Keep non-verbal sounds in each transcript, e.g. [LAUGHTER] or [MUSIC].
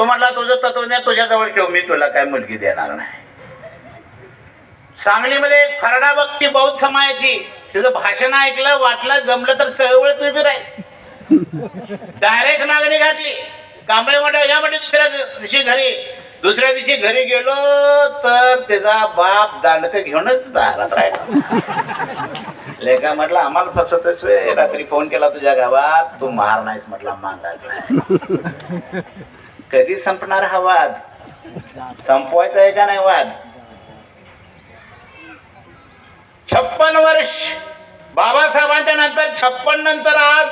तो म्हटला तुझं तत्वज्ञान तुझ्याजवळ ठेव मी तुला काय मुलगी देणार नाही. सांगलीमध्ये एक खरडा भक्ती बौद्ध समाजाची तिचं भाषण ऐकलं वाटलं जमलं तर चळवळच उभी राहील. डायरेक्ट मागणी घातली. कांबळे म्हटलं म्हणजे दुसऱ्या दिवशी घरी. दुसऱ्या दिवशी घरी गेलो तर त्याचा बाप दांडक घेऊनच दारात राहिला. लेखा म्हटलं आम्हाला फसवतोस रात्री फोन केला तुझ्या गावात तू मार नाहीस म्हटला मागायचं कधी संपणार हा वाद? संपवायचा आहे का नाही वाद? छप्पन वर्ष बाबासाहेबांच्या नंतर छप्पन नंतर आज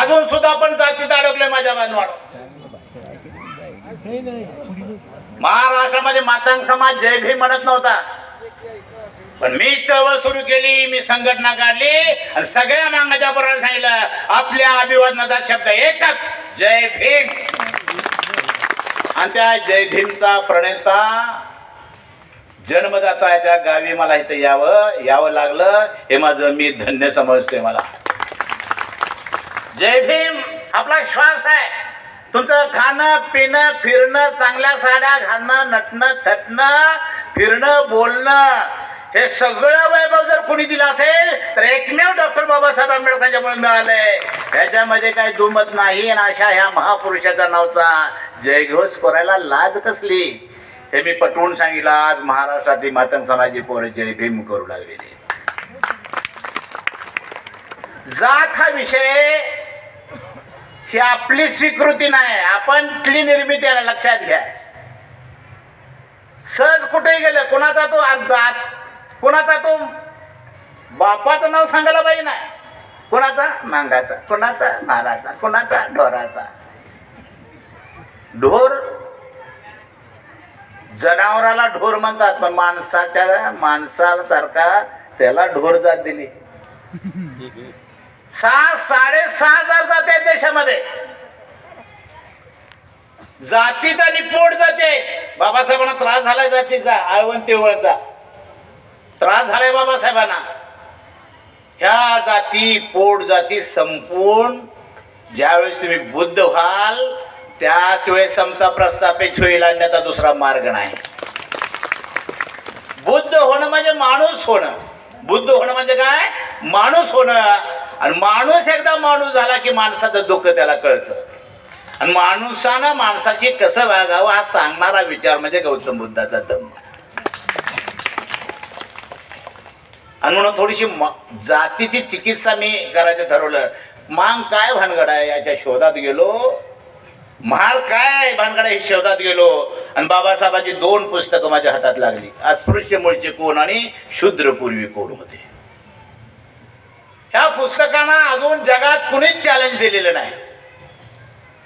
अजून सुद्धा पण जातीत अडकलोय माझ्या बांधवाड महाराष्ट्रामध्ये मातांग समाज जय भी म्हणत नव्हता. पण मी चळवळ सुरू केली मी संघटना काढली आणि सगळ्या मांगाच्या बरोबर सांगितलं आपल्या अभिवादनाचा शब्द एकच जय भीम. आणि त्या जय भीमचा प्रणेता जन्मदाता त्या गावी मला इथं यावं यावं लागलं. हे माझं मी धन्य समजतोय मला. जय भीम आपला श्वास आहे. तुमचं खाणं पिणं फिरणं चांगल्या साड्या घालणं नटणं थटणं फिरणं बोलणं हे सगळं वैभव जर कोणी दिलं असेल तर एकमेव डॉक्टर बाबासाहेब आंबेडकरांच्यामुळे मिळालंय. त्याच्यामध्ये काही दुमत नाही आणि अशा ह्या महापुरुषाच्या नावचा जयघोष करायला लाज कसली? हे मी पटवून सांगितलं आज महाराष्ट्रातली मातंग समाजी पोरं जय भीम करू लागलेली. जात हा विषय ही आपली स्वीकृती नाही आपण ती निर्मिती आहे लक्षात घ्या. सहज कुठेही गेलं कोणाचा तो आज जात कोणाचा तो बापाचं नाव सांगायला पाहिजे ना कोणाचा? नांगाचा कोणाचा? नाराचा कोणाचा? ढोराचा. ढोर? जनावराला ढोर म्हणतात पण माणसाच्या माणसासारखा त्याला ढोर जात दिली. [LAUGHS] सहा साडेसहा हजार जाते देशामध्ये. जातीत आणि पोट जाते. बाबासाहेबांना त्रास झालाय जातीचा. आळवण तेवळचा त्रास झालाय बाबासाहेबांना. ह्या जाती पोट जाती संपून ज्यावेळेस तुम्ही बुद्ध व्हाल त्याच वेळेस समता प्रस्थापित होईल आणण्याचा दुसरा मार्ग नाही. बुद्ध होणं म्हणजे माणूस होणं. बुद्ध होणं म्हणजे काय? माणूस होणं. आणि माणूस एकदा माणूस झाला की माणसाचं दुःख त्याला कळतं. आणि माणूसानं माणसाची कसं वागावं हा सांगणारा विचार म्हणजे गौतम बुद्धाचा धम्म. आणि म्हणून थोडीशी जातीची चिकित्सा मी करायचं ठरवलं. मांग काय भानगड आहे याच्या शोधात गेलो. महाल काय आहे भानगड आहे हे शोधात गेलो. आणि बाबासाहेबांची दोन पुस्तकं माझ्या हातात लागली. अस्पृश्य मूळचे कोण आणि शूद्रपूर्वी कोण होते. ह्या पुस्तकांना अजून जगात कुणीच चॅलेंज दिलेलं नाही.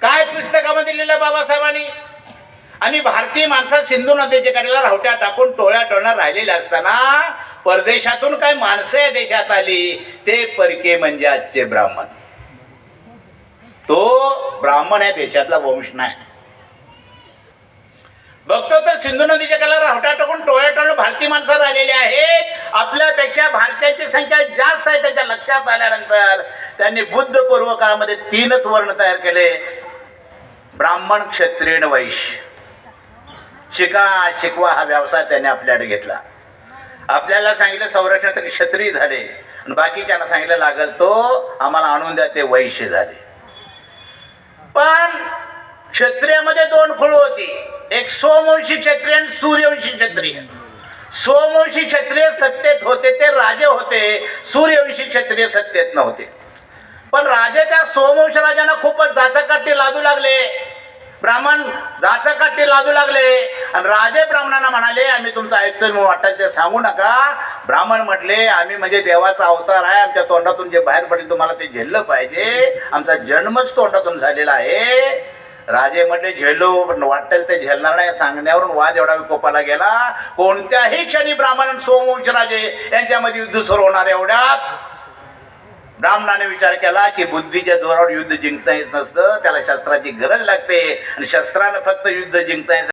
काय पुस्तकामध्ये लिहिलं बाबासाहेबांनी? आणि भारतीय माणसं सिंधू नदीच्या कडेला रावट्या टाकून टोळ्या टोळ्या राहिलेल्या असताना परदेशातून काय माणसं या देशात आली? ते परके म्हणजे आजचे ब्राह्मण. तो ब्राह्मण या देशातला वंश नाही. बघतो तर सिंधू नदीच्या कला रावटा टाकून टोळ्या टोळ्या भारतीय माणसं राहिलेली आहेत. आपल्यापेक्षा भारतीयांची संख्या जास्त आहे त्याच्या लक्षात आल्यानंतर त्यांनी बुद्ध पूर्व काळामध्ये तीनच वर्ण तयार केले. ब्राह्मण क्षत्रिय वैश्य. शिका शिकवा हा व्यवसाय त्याने आपल्याकडे घेतला. आपल्याला सांगितलं संरक्षण तर क्षत्रिय झाले. आणि बाकीच्यांना सांगितलं लागल तो आम्हाला आणून द्या ते वैश्य झाले. पण क्षत्रियामध्ये दोन खुळू होती. एक सोमवंशी क्षत्रिय आणि सूर्यवंशी क्षत्रिय. सोमवंशी क्षत्रिय सत्तेत होते ते राजे होते. सूर्यवंशी क्षत्रिय सत्तेत नव्हते. पण राजे त्या सोमवंश राजांना खूपच जातकाठी लादू लागले. ब्राह्मण जातकाठी लादू लागले. आणि राजे ब्राह्मणांना म्हणाले आम्ही तुमचं ऐकतोय म्हणून वाटतं ते सांगू नका. ब्राह्मण म्हटले आम्ही म्हणजे देवाचा अवतार आहे. आमच्या तोंडातून जे बाहेर पडेल तुम्हाला ते झेललं पाहिजे. आमचा जन्मच तोंडातून झालेला आहे. राजे म्हटले झेलो पण वाटेल ते झेलणार नाही. सांगण्यावरून वाद एवढा विकोपाला गेला. कोणत्याही क्षणी ब्राह्मण सोमवंश राजे यांच्यामध्ये युद्ध सुरू होणार एवढ्यात. ब्राह्मणाने विचार केला की बुद्धीच्या जोरावर युद्ध जिंकता येत नसतं त्याला शस्त्राची गरज लागते. आणि शस्त्रानं फक्त युद्ध जिंकता येत